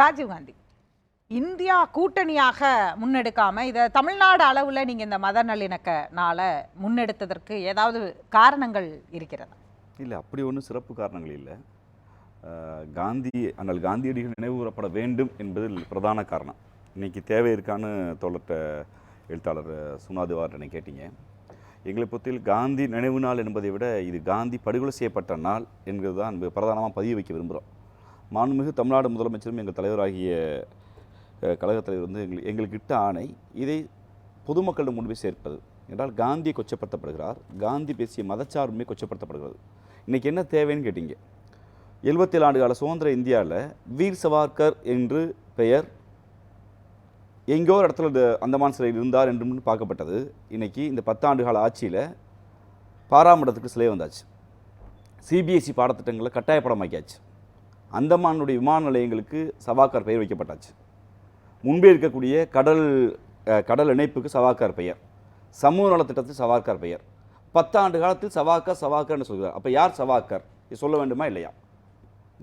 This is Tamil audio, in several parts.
ராஜீவ்காந்தி இந்தியா கூட்டணியாக முன்னெடுக்காமல் இதை தமிழ்நாடு அளவில் நீங்கள் இந்த மத நல்லிணக்கனால முன்னெடுத்ததற்கு ஏதாவது காரணங்கள் இருக்கிறதா? இல்லை அப்படி ஒன்றும் சிறப்பு காரணங்கள் இல்லை. காந்தி அண்ணல் காந்தியடிகள் நினைவுகூரப்பட வேண்டும் என்பதில் பிரதான காரணம். இன்றைக்கி தேவை இருக்கான்னு தோழர்கிட்ட எழுத்தாளர் சுனாதிவார் என்னை கேட்டீங்க. எங்களை பொறுத்தில் காந்தி நினைவு நாள் என்பதை விட இது காந்தி படுகொலை செய்யப்பட்ட நாள் என்கிறது தான் பிரதானமாக பதிய வைக்க விரும்புகிறோம் மாண்புமிகு தமிழ்நாடு முதலமைச்சரும் எங்கள் தலைவராகிய கழகத் தலைவர் வந்து எங்களுக்கு எங்கள்கிட்ட ஆணை. இதை பொதுமக்களிடம் கொண்டு போய் சேர்ப்பது. என்றால் காந்தி கொச்சப்படுத்தப்படுகிறார். காந்தி பேசிய மதச்சார்புமே கொச்சப்படுத்தப்படுகிறது. இன்றைக்கி என்ன தேவைன்னு கேட்டீங்க. எழுபத்தேழு ஆண்டு கால சுதந்திர இந்தியாவில் வீர் சவார்கர் என்று பெயர் எங்கேயோ ஒரு இடத்துல இந்த அந்தமான் சிலையில் இருந்தார் என்று பார்க்கப்பட்டது. இன்றைக்கி இந்த பத்தாண்டு கால ஆட்சியில் பாராமடத்துக்கு சிலை வந்தாச்சு. சிபிஎஸ்சி பாடத்திட்டங்களை கட்டாயப்படமாக்கியாச்சு. அந்தமானுடைய விமான நிலையங்களுக்கு சவாக்கர் பெயர் வைக்கப்பட்டாச்சு. முன்பே இருக்கக்கூடிய கடல் கடல் இணைப்புக்கு சவாக்கார் பெயர். சமூக நலத்திட்டத்தில் சவாக்கார் பெயர். பத்தாண்டு காலத்தில் சவாக்கர் சவாக்கர்னு சொல்கிறார். அப்போ யார் சவாக்கர் சொல்ல வேண்டுமா இல்லையா?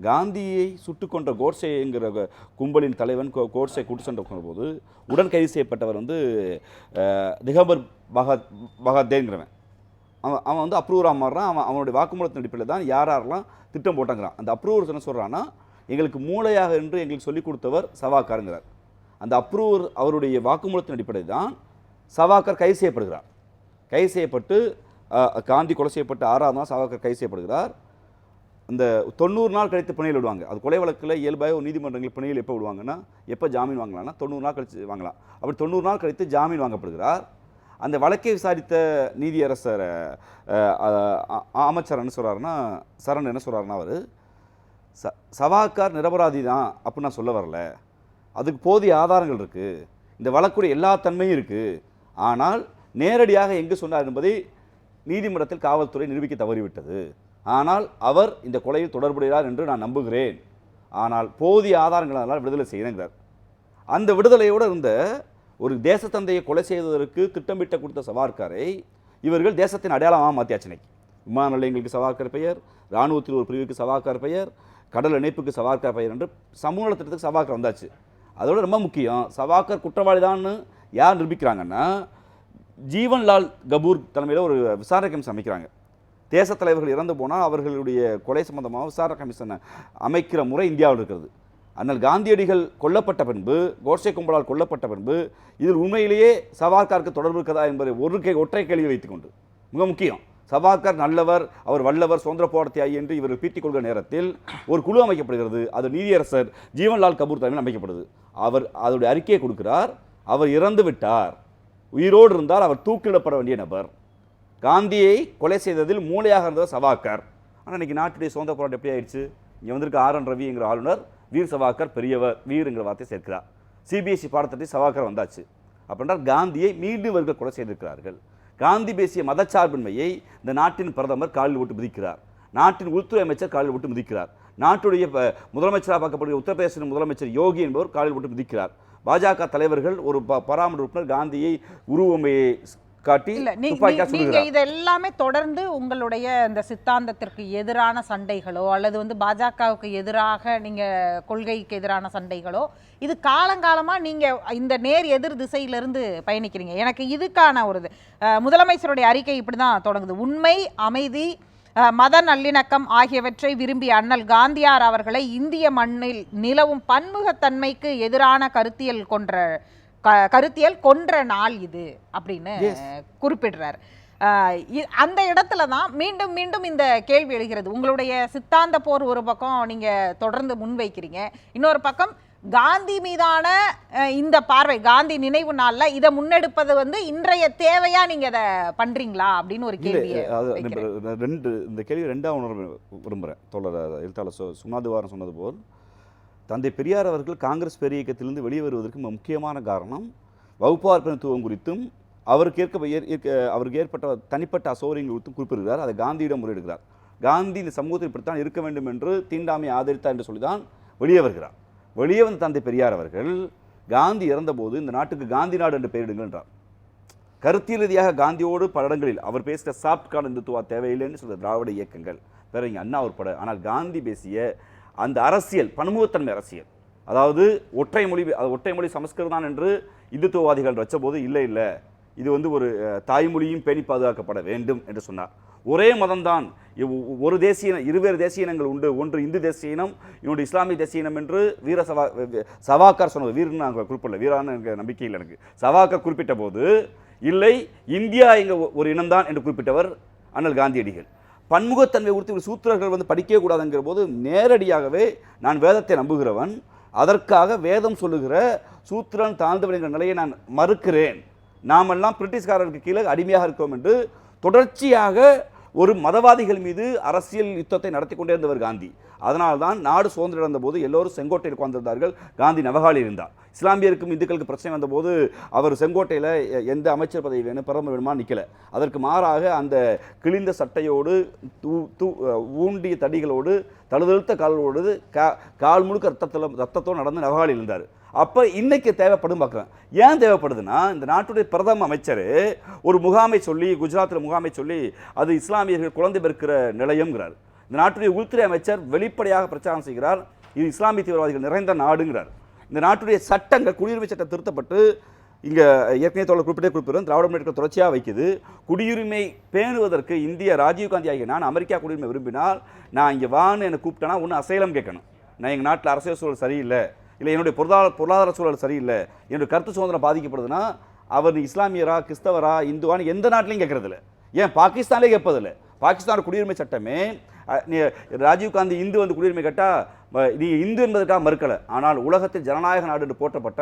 காந்தியை சுட்டுக் கொன்ற கோட்சேங்கிற கும்பலின் தலைவன் கோ- கோட்சே கூட்டு சென்ற போது உடன் கைது செய்யப்பட்டவர் வந்து திகம்பர் பகத் பகத்தேங்கிறவன் அவன் அவன் வந்து அப்ரூவராக மாறுறான். அவன் அவனுடைய வாக்குமூலத்தின் அடிப்படையில் தான் யார் யாரெல்லாம் திட்டம் போட்டாங்கிறான். அந்த அப்ரூவர் என்ன சொல்கிறான்னா எங்களுக்கு மூளையாக என்று எங்களுக்கு சொல்லிக் கொடுத்தவர் சவாக்காருங்கிறார். அந்த அப்ரூவர் அவருடைய வாக்குமூலத்தின் அடிப்படையில் தான் சவாக்கர் கைது செய்யப்படுகிறார். கைது செய்யப்பட்டு காந்தி கொலை செய்யப்பட்ட ஆறாவது நாள் சவாக்கர் கைது செய்யப்படுகிறார். அந்த தொண்ணூறு நாள் கழித்து பிணையில் விடுவாங்க. அது கொலை வழக்கில் இயல்பாக ஒரு நீதிமன்றங்கள் பிணையில் எப்போ விடுவாங்கன்னா எப்போ ஜாமீன் வாங்கலாம்னா தொண்ணூறு நாள் கழித்து வாங்கலாம். அப்படி தொண்ணூறு நாள் கழித்து ஜாமீன் வாங்கப்படுகிறார். அந்த வழக்கை விசாரித்த நீதியரசர் அமைச்சர் என்ன சொல்கிறாருன்னா சரண் என்ன சொல்கிறாருன்னா அவர் ச சவாக்கார் நிரபராதி தான் அப்படின்னு நான் சொல்ல வரல. அதுக்கு போதிய ஆதாரங்கள் இருக்குது இந்த வழக்குடைய எல்லா தன்மையும் இருக்குது ஆனால் நேரடியாக எங்கு சொன்னார் என்பதை நீதிமன்றத்தில் காவல்துறை நிரூபிக்க தவறிவிட்டது. ஆனால் அவர் இந்த கொலையில் தொடர்புடையார் என்று நான் நம்புகிறேன். ஆனால் போதிய ஆதாரங்களால் விடுதலை செய்கிறேங்கிறார் அந்த விடுதலையோடு இருந்த ஒரு தேசத்தந்தையை கொலை செய்வதற்கு திட்டமிட்ட கொடுத்த சவார்காரை இவர்கள் தேசத்தின் அடையாளமாக மாற்றியாச்சு விமான நிலையங்களுக்கு சவார்கர் பெயர் இராணுவத்தில் ஒரு பிரிவுக்கு சவார்கர் பெயர் கடல் இணைப்புக்கு சவார்கர் பெயர் என்று சமூக திட்டத்துக்கு சவார்கர் வந்தாச்சு. அதோட ரொம்ப முக்கியம் சவார்கர் குற்றவாளிதான்னு யார் நிரூபிக்கிறாங்கன்னா ஜீவன்லால் கபூர் தலைமையில் ஒரு விசாரணை கமிஷன் அமைக்கிறாங்க. தேச தலைவர்கள் இறந்து போனால் அவர்களுடைய கொலை சம்பந்தமாக விசாரணை கமிஷனை அமைக்கிற முறை இந்தியாவில் இருக்கிறது. ஆனால் காந்தியடிகள் கொல்லப்பட்ட பின்பு கோட்சே கும்பலால் கொல்லப்பட்ட பின்பு இதில் உண்மையிலேயே சவார்காருக்கு தொடர்பு இருக்கிறதா என்பதை ஒரு கே ஒற்றை கேள்வி வைத்துக்கொண்டு மிக முக்கியம். சவார்கர் நல்லவர் அவர் வல்லவர் சுதந்திர போராட்ட என்று இவர்கள் பீட்டிக் கொள்கிற நேரத்தில் ஒரு குழு அமைக்கப்படுகிறது. அது நீதியரசர் ஜீவன்லால் கபூர் தலைமையில் அமைக்கப்படுது. அவர் அதோடைய அறிக்கையை கொடுக்கிறார். அவர் இறந்து விட்டார். உயிரோடு இருந்தால் அவர் தூக்கிலிடப்பட வேண்டிய நபர். காந்தியை கொலை செய்ததில் மூளையாக இருந்தவர் சவாக்கர் ஆனால் இன்னைக்கு நாட்டுடைய சுதந்திர போராட்டம் எப்படி ஆயிடுச்சு? இங்கே வந்திருக்க ஆர் என் ரவி ஆளுநர் வீர் சவாக்கர் பெரியவர் வீருங்கிற வார்த்தை சேர்க்கிறார். சிபிஎஸ்சி பாடத்திட்டத்தை சவாக்கர் வந்தாச்சு. அப்படின்றால் காந்தியை மீண்டும் இவர்கள் கொலை செய்திருக்கிறார்கள். காந்தி பேசிய மதச்சார்பின்மையை இந்த நாட்டின் பிரதமர் காலில் விட்டு மிதிக்கிறார். நாட்டின் உள்துறை அமைச்சர் காலில் விட்டு மிதிக்கிறார். நாட்டுடைய முதலமைச்சராக பார்க்கப்படுகிற உத்தரப்பிரதேச முதலமைச்சர் யோகி என்பவர் காலில் விட்டு மிதிக்கிறார். பாஜக தலைவர்கள் ஒரு ப- பராமரி உறுப்பினர் காந்தியை உருவமையை காட்டி இல்ல நீ- துப்பாக்கியா நீ- நீங்க சுடுகிறார் இது எல்லாமே தொடர்ந்து உங்களுடைய இந்த சித்தாந்தத்திற்கு எதிரான சண்டைகளோ அல்லது வந்து பாஜகவுக்கு எதிராக நீங்க கொள்கைக்கு எதிரான சண்டைகளோ இது காலங்காலமா நீங்க இந்த நேர் எதிர் திசையிலிருந்து பயணிக்கிறீங்க. எனக்கு இதுக்கான ஒரு இது முதலமைச்சருடைய அறிக்கை இப்படிதான் தொடங்குது. உண்மை அமைதி மத நல்லிணக்கம் ஆகியவற்றை விரும்பிய அண்ணல் காந்தியார் அவர்களை இந்திய மண்ணில் நிலவும் பன்முகத்தன்மைக்கு எதிரான கருத்தியல் கொன்ற கருத்தியல் கொன்ற நாள் இது அப்படின்னு குறிப்பிடுறார். அந்த இடத்துல தான் மீண்டும் மீண்டும் இந்த கேள்வி எழுகிறது. உங்களுடைய சித்தாந்த போர் ஒரு பக்கம் நீங்க தொடர்ந்து முன்வைக்கிறீங்க. இன்னொரு பக்கம் காந்தி மீதான இந்த பார்வை காந்தி நினைவு நாள்ல இதை முன்னெடுப்பது வந்து இன்றைய தேவையா நீங்க இதை பண்றீங்களா அப்படின்னு ஒரு அது. இந்த ரெண்டு இந்த கேள்வி ரெண்டாக உணர விரும்புகிறேன் தோழர் எழுத்தாளர் சுனாதுவாரம் சொன்னது போல் தந்தை பெரியார் அவர்கள் காங்கிரஸ் பெரிய இயக்கத்திலிருந்து வெளியே வருவதற்கு முக்கியமான காரணம் வகுப்பார்ப்பினத்துவம் குறித்தும் அவருக்கு ஏற்க ஏற்க- அவருக்கு ஏற்பட்ட தனிப்பட்ட அசௌகரியங்கள் குறித்தும் குறிப்பிடுகிறார். அதை காந்தியிடம் முறையிடுகிறார். காந்தி இந்த சமூகத்தில் இப்படித்தான் இருக்க வேண்டும் என்று தீண்டாமை ஆதரித்தார் என்று சொல்லி தான் வெளியே வருகிறார். வெளியே வந்த தந்தை பெரியார் அவர்கள் காந்தி இறந்தபோது இந்த நாட்டுக்கு காந்தி நாடு என்று பெயரிடுங்கள் என்றார். கருத்தியல் ரீதியாக காந்தியோடு பல இடங்களில் அவர் பேசுகிற சாப்ட் கார்டு இந்துத்துவா தேவையில்லைன்னு சொல்ற திராவிட இயக்கங்கள். வேற இங்கே அண்ணா உட்பட. ஆனால் காந்தி பேசிய அந்த அரசியல் பன்முகத்தன்மை அரசியல். அதாவது ஒற்றை மொழி அது ஒற்றை மொழி சமஸ்கிருதான் என்று இந்துத்துவவாதிகள் வச்சபோது இல்லை இல்லை. இது வந்து ஒரு தாய்மொழியும் பேணி பாதுகாக்கப்பட வேண்டும் என்று சொன்னார். ஒரே மதம்தான். ஒரு தேசிய இருவேறு தேசிய இனங்கள் உண்டு. ஒன்று இந்து தேசிய இனம் இன்னொன்று இஸ்லாமிய தேசிய இனம் என்று வீர சவா சவாக்கர் சொன்னது. வீரன்னு நாங்கள் குறிப்பிடல. வீரான எனக்கு நம்பிக்கை இல்லை எனக்கு. சவாக்கர் குறிப்பிட்ட போது இல்லை இந்தியா எங்கள் ஒரு இனம்தான் என்று குறிப்பிட்டவர் அண்ணல் காந்தியடிகள். பன்முகத்தன்மை குறித்து ஒரு சூத்திரர்கள் வந்து படிக்கவே கூடாதுங்கிற போது நேரடியாகவே நான் வேதத்தை நம்புகிறவன் அதற்காக வேதம் சொல்லுகிற சூத்திரன் தாழ்ந்தவன் என்ற நிலையை நான் மறுக்கிறேன். நாமெல்லாம் பிரிட்டிஷ்காரருக்கு கீழே அடிமையாக இருக்கோம் என்று தொடர்ச்சியாக ஒரு மதவாதிகள் மீது அரசியல் யுத்தத்தை நடத்தி கொண்டே இருந்தவர் காந்தி. அதனால்தான் நாடு சுதந்திரம் இழந்தபோது எல்லோரும் செங்கோட்டையில் உட்கார்ந்திருந்தார்கள் காந்தி நவகாலி இருந்தார். இஸ்லாமியருக்கும் இந்துக்களுக்கு பிரச்சனை வந்தபோது அவர் செங்கோட்டையில் எ- எந்த அமைச்சர் பதவி வேணும் பிரதமர் வேணுமா நிற்கலை அதற்கு மாறாக அந்த கிழிந்த சட்டையோடு தூ தூ ஊண்டிய தடிகளோடு தழுதழுத்த காலோடு கா கால் முழுக்க ரத்தத்தில் ரத்தத்தோடு நடந்து நவகாலி இருந்தார். அப்போ இன்றைக்கி தேவைப்படும் பார்க்குறேன். ஏன் தேவைப்படுதுன்னா இந்த நாட்டுடைய பிரதம அமைச்சர் ஒரு முகாமை சொல்லி குஜராத்தில் முகாமை சொல்லி அது இஸ்லாமியர்கள் குழந்தை பிறக்கிற நிலையம்ங்கிறார். இந்த நாட்டுடைய உள்துறை அமைச்சர் வெளிப்படையாக பிரச்சாரம் செய்கிறார். இது இஸ்லாமிய தீவிரவாதிகள் நிறைந்த நாடுங்கிறார். இந்த நாட்டுடைய சட்டங்கள் குடியுரிமை சட்டம் திருத்தப்பட்டு இங்கே ஏற்கனவே தோழர் குறிப்பிட்டே குறிப்பிடும் திராவிட முன்னேற்ற தொடர்ச்சியாக வைக்குது. குடியுரிமை பேணுவதற்கு இந்திய ராஜீவ்காந்தி ஆகிய நான் அமெரிக்கா குடியுரிமை விரும்பினால் நான் இங்கே வான்னு என்னை கூப்பிட்டேன்னா ஒன்று அசைலம் கேட்கணும். நான் எங்கள் நாட்டில் அரசியல் சூழல் சரியில்லை. இல்லை என்னுடைய பொருளாதார பொருளாதார சூழல் சரியில்லை. என்னுடைய கருத்து சுதந்திரம் பாதிக்கப்படுதுன்னா அவர் இஸ்லாமியரா கிறிஸ்தவரா இந்துவான்னு எந்த நாட்டிலையும் கேட்கறதில்ல. ஏன் பாகிஸ்தான்லேயே கேட்பதில்லை. பாகிஸ்தான் குடியுரிமை சட்டமே ராஜீவ்காந்தி இந்து வந்து குடியுரிமை கேட்டால் நீ இந்து என்பதற்காக மறுக்கலை. ஆனால் உலகத்தில் ஜனநாயக நாடு என்று போற்றப்பட்ட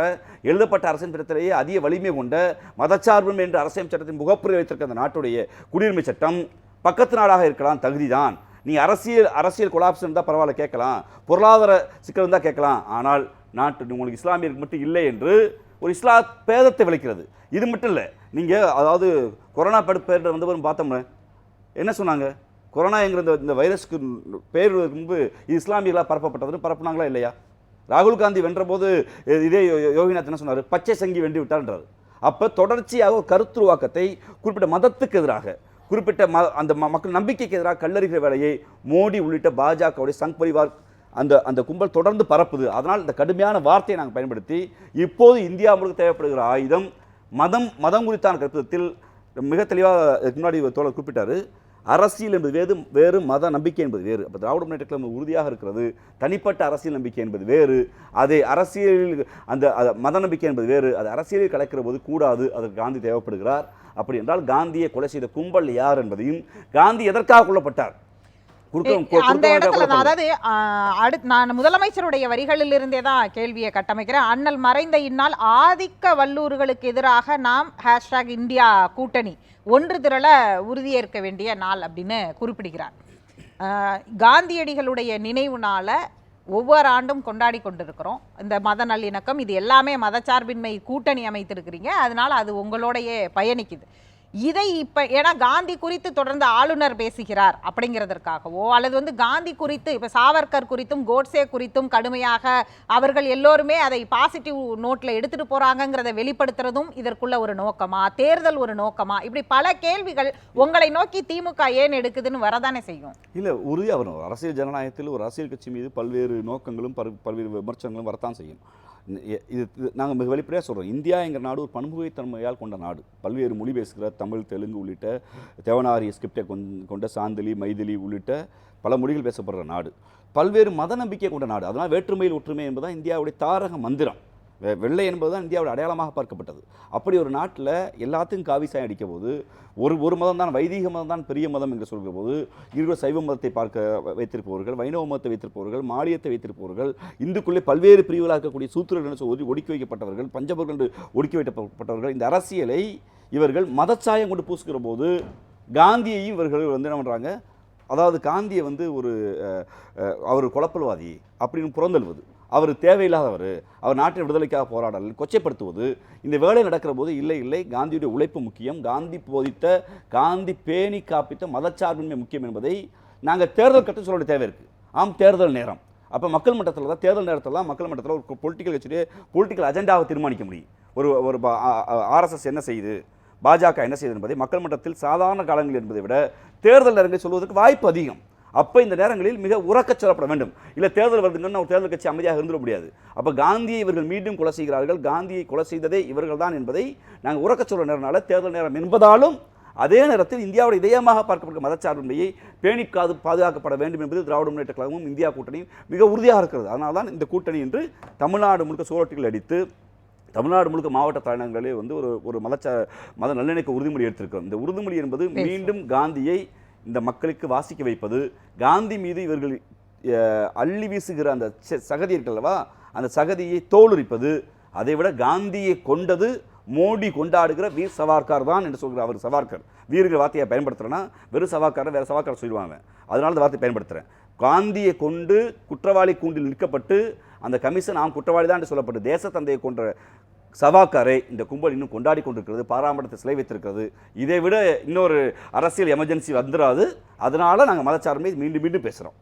எழுதப்பட்ட அரசியல் சட்டத்திலேயே அதிக வலிமை கொண்ட மதச்சார்புரிமை என்ற அரசியல் சட்டத்தின் முகப்புரை வைத்திருக்க அந்த நாட்டுடைய குடியுரிமை சட்டம் பக்கத்து நாடாக இருக்கலாம் தகுதிதான். நீ அரசியல் அரசியல் கொலாப்ஸ் இருந்தால் பரவாயில்ல கேட்கலாம். பொருளாதார சிக்கல் இருந்தால் கேட்கலாம். ஆனால் நாட்டு உங்களுக்கு இஸ்லாமியருக்கு மட்டும் இல்லை என்று ஒரு இஸ்லா பேதத்தை விளைக்கிறது. இது மட்டும் இல்லை நீங்கள் அதாவது கொரோனா படு பேரில் வந்தவரும் பார்த்தோம்ல என்ன சொன்னாங்க? கொரோனா என்கிற இந்த வைரஸ்க்கு பேர் முன்பு இஸ்லாமியர்களாக பரப்பப்பட்டதுன்னு பரப்புனாங்களா இல்லையா? ராகுல் காந்தி வென்றபோது இதே யோகிநாத் என்ன சொன்னார்? பச்சை சங்கி வென்று விட்டார்ன்றார். அப்போ தொடர்ச்சியாக ஒரு கருத்துருவாக்கத்தை குறிப்பிட்ட மதத்துக்கு எதிராக குறிப்பிட்ட ம அந்த ம- மக்கள் நம்பிக்கைக்கு எதிராக கல்லறிகிற வேலையை மோடி உள்ளிட்ட பாஜகவுடைய சங் பரிவார் அந்த அந்த கும்பல் தொடர்ந்து பரப்புது. அதனால் இந்த கடுமையான வார்த்தையை நாங்கள் பயன்படுத்தி இப்போது இந்தியா முழுக்க தேவைப்படுகிற ஆயுதம் மதம் மதம் குறித்தான கருத்தத்தில் மிக தெளிவாக முன்னாடி தோழர் குறிப்பிட்டார். அரசியல் என்பது வேறு வேறு மத நம்பிக்கை என்பது வேறு. அப்போ திராவிட முன்னேற்ற கழகம் உறுதியாக இருக்கிறது. தனிப்பட்ட அரசியல் நம்பிக்கை என்பது வேறு. அதை அரசியலில் அந்த மத நம்பிக்கை என்பது வேறு. அது அரசியலில் கலக்கிற போது கூடாது. அதற்கு காந்தி தேவைப்படுகிறார். அப்படி என்றால் காந்தியை கொலை செய்த கும்பல் யார் என்பதையும் காந்தி எதற்காக கொல்லப்பட்டார்? அந்த இடத்துல. தான் அதாவது அடுத்து நான் முதலமைச்சருடைய வரிகளில் இருந்தே தான் கேள்வியை கட்டமைக்கிறேன். அண்ணல் மறைந்த இந்நாள் ஆதிக்க வல்லூர்களுக்கு எதிராக நாம் ஹேஷ்டாக் இந்தியா கூட்டணி ஒன்று திரள உறுதியேற்க வேண்டிய நாள் அப்படின்னு குறிப்பிடுகிறார். காந்தியடிகளுடைய நினைவு நாளை ஒவ்வொரு ஆண்டும் கொண்டாடி கொண்டிருக்கிறோம். இந்த மத நல்லிணக்கம் இது எல்லாமே மதச்சார்பின்மை கூட்டணி அமைத்திருக்கிறீங்க. அதனால அது உங்களோடையே பயணிக்குது. இதை இப்போ ஏன்னா காந்தி குறித்து தொடர்ந்து ஆளுநர் பேசுகிறார் அப்படிங்கிறதற்காகவோ அல்லது வந்து காந்தி குறித்து இப்போ சாவர்கர் குறித்தும் கோட்ஸே குறித்தும் கடுமையாக அவர்கள் எல்லோருமே அதை பாசிட்டிவ் நோட்டில் எடுத்துகிட்டு போகிறாங்கங்கிறத வெளிப்படுத்துறதும் இதற்குள்ள ஒரு நோக்கமா தேர்தல் ஒரு நோக்கமா இப்படி பல கேள்விகள் உங்களை நோக்கி திமுக ஏன் எடுக்குதுன்னு வரதானே செய்யும்? இல்லை உறுதியாக வரும் அரசியல் ஜனநாயகத்தில் ஒரு அரசியல் கட்சி மீது பல்வேறு நோக்கங்களும் பல்வேறு விமர்சனங்களும் வரத்தான் செய்யும். இது நாங்கள் மிக வெளிப்படையாக சொல்கிறோம் இந்தியாங்கிற நாடு ஒரு பன்முகத்தன்மையால் கொண்ட நாடு. பல்வேறு மொழி பேசுகிற தமிழ் தெலுங்கு உள்ளிட்ட தேவனாரி ஸ்கிரிப்டை கொண்ட சாந்தலி மைதிலி உள்ளிட்ட பல மொழிகள் பேசப்படுற நாடு. பல்வேறு மத நம்பிக்கை கொண்ட நாடு. அதனால் வேற்றுமையில் ஒற்றுமை என்பதுதான் இந்தியாவுடைய தாரக மந்திரம். வெள்ளை என்பது தான் இந்தியாவோட அடையாளமாக பார்க்கப்பட்டது. அப்படி ஒரு நாட்டில் எல்லாத்துக்கும் காவி சாயம் அடிக்க போது ஒரு ஒரு மதம் தான் வைதீக மதம் தான் பெரிய மதம் என்று சொல்கிற போது இருக்கிற சைவ மதத்தை பார்க்க வைத்திருப்பவர்கள் வைணவ மதத்தை வைத்திருப்பவர்கள் மாலியத்தை வைத்திருப்பவர்கள் இந்துக்குள்ளே பல்வேறு பிரிவுகளாக இருக்கக்கூடிய சூத்திரர்கள் என்று சொல்லி வைக்கப்பட்டவர்கள் பஞ்சபர்கள் என்று ஒடுக்கி வைக்கப்பட்டவர்கள் இந்த அரசியலை இவர்கள் மதச்சாயம் கொண்டு பூசுகிற போது காந்தியையும் இவர்கள் வந்து என்ன பண்ணுறாங்க அதாவது காந்தியை வந்து ஒரு அவர் குழப்பல்வாதி அப்படின்னு புறந்தள்ளுவது. அவர் தேவையில்லாதவர் அவர் நாட்டின் விடுதலைக்காக போராடல் கொச்சைப்படுத்துவது இந்த வேலை நடக்கிற போது இல்லை இல்லை காந்தியுடைய உழைப்பு முக்கியம் காந்தி போதித்த காந்தி பேணி காப்பித்த மதச்சார்பின்மை முக்கியம் என்பதை நாங்கள் தேர்தல் கட்டு சொல்ல தேவை இருக்குது ஆம் தேர்தல் நேரம். அப்போ மக்கள் மட்டத்தில் தான் தேர்தல் நேரத்தில் தான் மக்கள் மட்டத்தில் ஒரு பொலிட்டிக்கல் கட்சியுடைய பொலிட்டிக்கல் அஜெண்டாவை தீர்மானிக்க முடியும். ஒரு ஒரு ஆர்எஸ்எஸ் என்ன செய்யுது பாஜக என்ன செய்யுது என்பதை மக்கள் மன்றத்தில் சாதாரண காலங்கள் என்பதை விட தேர்தல் நேரங்களில் சொல்வதற்கு வாய்ப்பு அதிகம். அப்போ இந்த நேரங்களில் மிக உறக்கச் சொல்லப்பட வேண்டும். இல்லை தேர்தல் வருதுங்கன்னா ஒரு தேர்தல் கட்சி அமைதியாக இருந்துட முடியாது. அப்போ காந்தியை இவர்கள் மீண்டும் கொலை செய்கிறார்கள். காந்தியை கொலை செய்ததே இவர்கள் தான் என்பதை நாங்கள் உறக்கச் சொல்ல நேரனால தேர்தல் நேரம் என்பதாலும் அதே நேரத்தில் இந்தியாவுடைய இதயமாக பார்க்கப்பட்ட மதச்சார்பின்மையை பேணி காது பாதுகாக்கப்பட வேண்டும் என்பது திராவிட முன்னேற்ற கழகமும் இந்தியா கூட்டணியும் மிக உறுதியாக இருக்கிறது. அதனால தான் இந்த கூட்டணி என்று தமிழ்நாடு முழுக்க சுவரொட்டிகள் அடித்து தமிழ்நாடு முழுக்க மாவட்ட தலைநகர்களே வந்து ஒரு ஒரு மதச்ச மத நல்லிணக்க உறுதிமொழி எடுத்திருக்கிறோம் இந்த உறுதிமொழி என்பது மீண்டும் காந்தியை இந்த மக்களுக்கு வாசிக்க வைப்பது காந்தி மீது இவர்கள் அள்ளி வீசுகிற அந்த சகதி இருக்கல்லவா அந்த சகதியை தோலுரிப்பது அதைவிட காந்தியை கொண்டது மோடி கொண்டாடுகிற வீர் சவார்கார் தான் என்று சொல்கிற அவர் சவார்கர். வீரர்கள் வார்த்தையை பயன்படுத்துகிறேன்னா வெறும் சவார்காரை வேற சவார்கார் சொல்லுவாங்க அதனால் இந்த வார்த்தையை பயன்படுத்துகிறேன் காந்தியை கொண்டு குற்றவாளி கூண்டில் நிற்கப்பட்டு அந்த கமிஷன் நாம் குற்றவாளி தான் என்று சொல்லப்பட்டு தேசத்தந்தையை கொன்ற சவாக்காரை இந்த கும்பல் இன்னும் கொண்டாடி கொண்டிருக்கிறது பாராமரத்தை சிலை வைத்திருக்கிறது. இதை விட இன்னொரு அரசியல் எமர்ஜென்சி வந்துடாது அதனால் நாங்கள் மதச்சார்பை மீண்டும் மீண்டும் பேசுகிறோம்